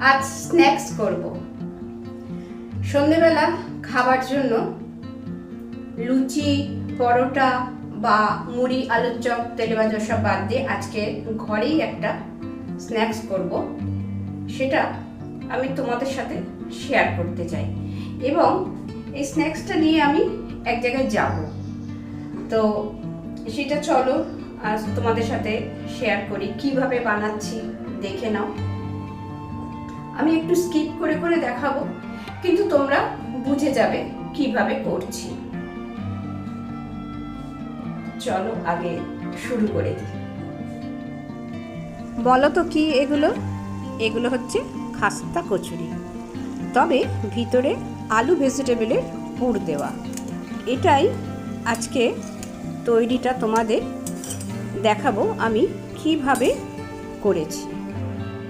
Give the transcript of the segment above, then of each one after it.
আজ স্ন্যাক্স করব। সন্ধেবেলা খাবার জন্য লুচি, পরোটা বা মুড়ি, আলুর চপ, তেলে ভাজা সব বাদ দিয়ে আজকে ঘরেই একটা স্ন্যাক্স করব। সেটা আমি তোমাদের সাথে শেয়ার করতে চাই। এবং এই স্ন্যাক্সটা নিয়ে আমি এক জায়গায় যাব। তো সেটা চলো, আজ তোমাদের সাথে শেয়ার করি। কীভাবে বানাচ্ছি, দেখে নাও। আমি একটু স্কিপ করে করে দেখাবো, কিন্তু তোমরা বুঝে যাবে কীভাবে করছি। চলো আগে শুরু করে দিই। বলো তো কি এগুলো? এগুলো হচ্ছে খাস্তা কচুরি। তবে ভিতরে আলু ভেজিটেবলের পুর দেওয়া। এটাই আজকে তৈরিটা তোমাদের দেখাবো আমি কীভাবে করেছি।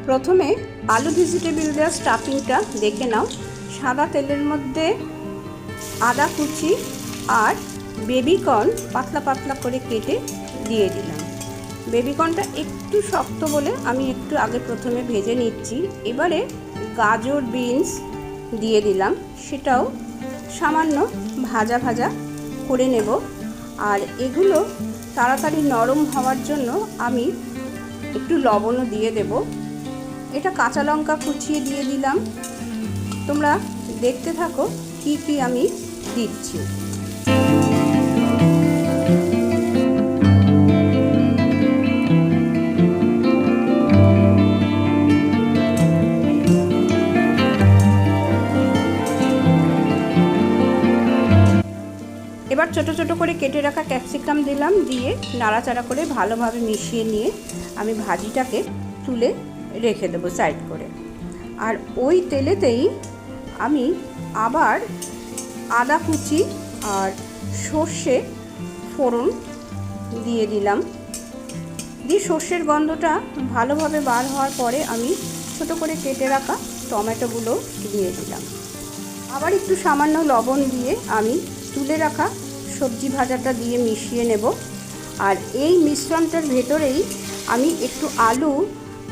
প্রথমে আলু ভেজিটেবিল দেওয়া স্টাফিংটা দেখে নাও। সাদা তেলের মধ্যে আদা কুচি আর বেবিকর্ন পাতলা পাতলা করে কেটে দিয়ে দিলাম। বেবিকর্নটা একটু শক্ত বলে আমি একটু আগে প্রথমে ভেজে নিচ্ছি। এবারে গাজর বিনস দিয়ে দিলাম। সেটাও সামান্য ভাজা ভাজা করে নেব। আর এগুলো তাড়াতাড়ি নরম হওয়ার জন্য আমি একটু লবণও দিয়ে দেব। এটা কাঁচা লঙ্কা কুচিয়ে দিয়ে দিলাম। তোমরা দেখতে থাকো কি কি আমি দিচ্ছি। এবার ছোট ছোট করে কেটে রাখা ক্যাপসিকাম দিলাম, দিয়ে নাড়াচাড়া করে ভালোভাবে মিশিয়ে নিয়ে আমি ভাজিটাকে তুলে রেখে দেবো সাইড করে। আর ওই তেলেতেই আমি আবার আদা কুচি আর সর্ষে ফোড়ন দিয়ে দিলাম। দিয়ে সর্ষের গন্ধটা ভালোভাবে বার হওয়ার পরে আমি ছোট করে কেটে রাখা টমেটোগুলো দিয়ে দিলাম। আবার একটু সামান্য লবণ দিয়ে আমি তুলে রাখা সবজি ভাজাটা দিয়ে মিশিয়ে নেব। আর এই মিশ্রণটার ভেতরেই আমি একটু আলু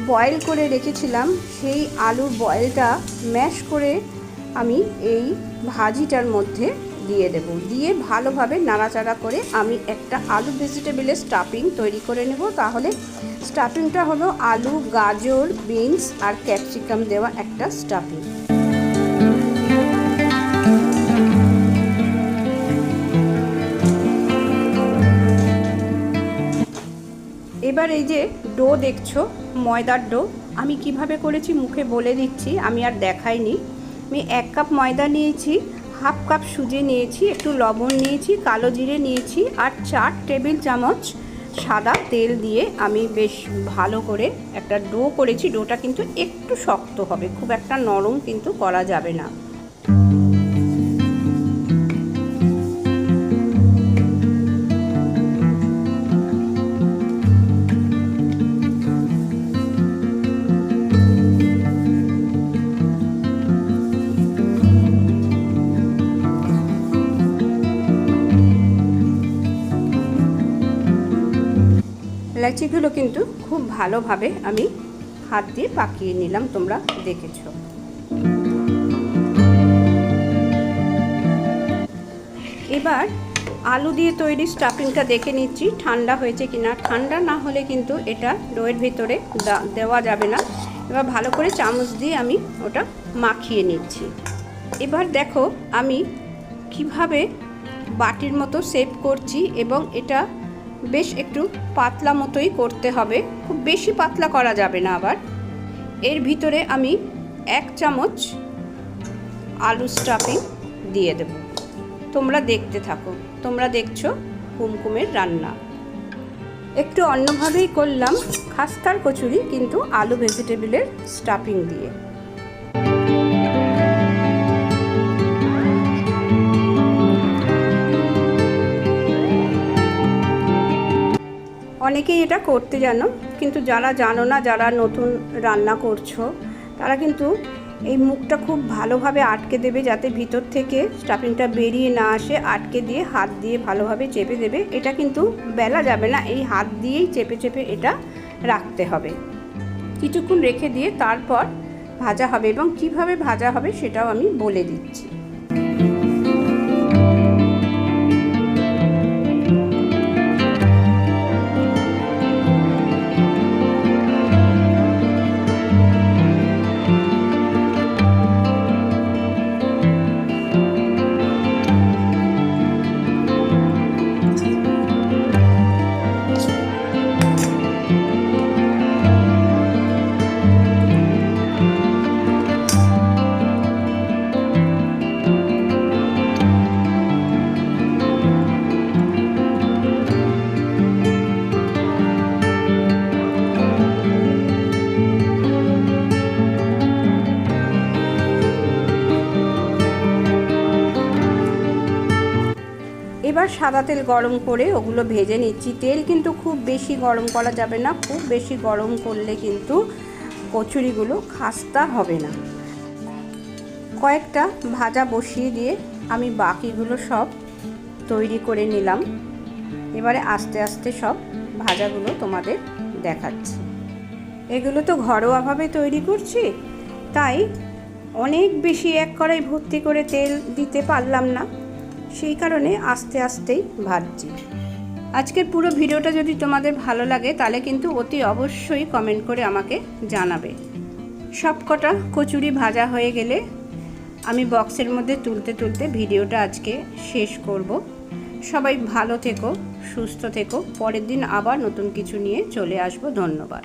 বয়েল করে রেখেছিলাম, সেই আলুর বয়েলটা ম্যাশ করে আমি এই ভাজিটার মধ্যে দিয়ে দেব। দিয়ে ভালোভাবে নাড়াচাড়া করে আমি একটা আলু ভেজিটেবলের স্টাফিং তৈরি করে নেব। তাহলে স্টাফিংটা হলো আলু, গাজর বিনস আর ক্যাপসিকাম দেওয়া একটা স্টাফিং এবার এই যে ডো দেখছ, ময়দার ডো, আমি কীভাবে করেছি মুখে বলে দিচ্ছি, আমি আর দেখাইনি। আমি এক কাপ ময়দা নিয়েছি, হাফ কাপ সুজি নিয়েছি, একটু লবণ নিয়েছি, কালো জিরে নিয়েছি, আর চার টেবিল চামচ সাদা তেল দিয়ে আমি বেশ ভালো করে একটা ডো করেছি। ডোটা কিন্তু একটু শক্ত হবে, খুব একটা নরম কিন্তু করা যাবে না। এলাচিগুলো কিন্তু খুব ভালোভাবে আমি হাত দিয়ে পাকিয়ে নিলাম, তোমরা দেখেছ। এবার আলু দিয়ে তৈরি স্টাফিংটা দেখে নিচ্ছি, ঠান্ডা হয়েছে কি না ঠান্ডা না হলে কিন্তু এটা ডোয়ের ভিতরে দেওয়া যাবে না। এবার ভালো করে চামচ দিয়ে আমি ওটা মাখিয়ে নিচ্ছি। এবার দেখো আমি কীভাবে বাটির মতো সেভ করছি এবং এটা বেশ একটু পাতলা মতোই করতে হবে, খুব বেশি পাতলা করা যাবে না আবার। এর ভিতরে আমি এক চামচ আলু স্টাফিং দিয়ে দেব। তোমরা দেখতে থাকো, তোমরা দেখছ কুমকুমের রান্না। একটু অন্যভাবেই করলাম খাস্তার কচুরি, কিন্তু আলু ভেজিটেবিলের স্টাফিং দিয়ে। অনেকেই এটা করতে জানো, কিন্তু যারা জানো না, যারা নতুন রান্না করছ, তারা কিন্তু এই মুখটা খুব ভালোভাবে আটকে দেবে যাতে ভিতর থেকে স্টাফিংটা বেরিয়ে না আসে, আটকে দিয়ে হাত দিয়ে ভালোভাবে চেপে দেবে। এটা কিন্তু বেলা যাবে না, এই হাত দিয়েই চেপে চেপে এটা রাখতে হবে। কিছুক্ষণ রেখে দিয়ে তারপর ভাজা হবে এবং কীভাবে ভাজা হবে সেটাও আমি বলে দিচ্ছি। সাদা তেল গরম করে ওগুলো ভেজে নিচ্ছি। তেল কিন্তু খুব বেশি গরম করা যাবে না, খুব বেশি গরম করলে কিন্তু কচুরিগুলো খাস্তা হবে না। কয়েকটা ভাজা বসিয়ে দিয়ে আমি বাকিগুলো সব তৈরি করে নিলাম। এবারে আস্তে আস্তে সব ভাজাগুলো তোমাদের দেখাচ্ছি। এগুলো তো ঘরোয়াভাবে তৈরি করছি, তাই অনেক বেশি এক কড়াই ভর্তি করে তেল দিতে পারলাম না। সেই কারণে আস্তে আস্তেই ভাজছি আজকের পুরো ভিডিওটা যদি তোমাদের ভালো লাগে, তাহলে কিন্তু অতি অবশ্যই কমেন্ট করে আমাকে জানাবে। সব কটা কচুরি ভাজা হয়ে গেলে আমি বক্সের মধ্যে তুলতে তুলতে ভিডিওটা আজকে শেষ করব। সবাই ভালো থেকো, সুস্থ থেকো। পরের দিন আবার নতুন কিছু নিয়ে চলে আসব। ধন্যবাদ।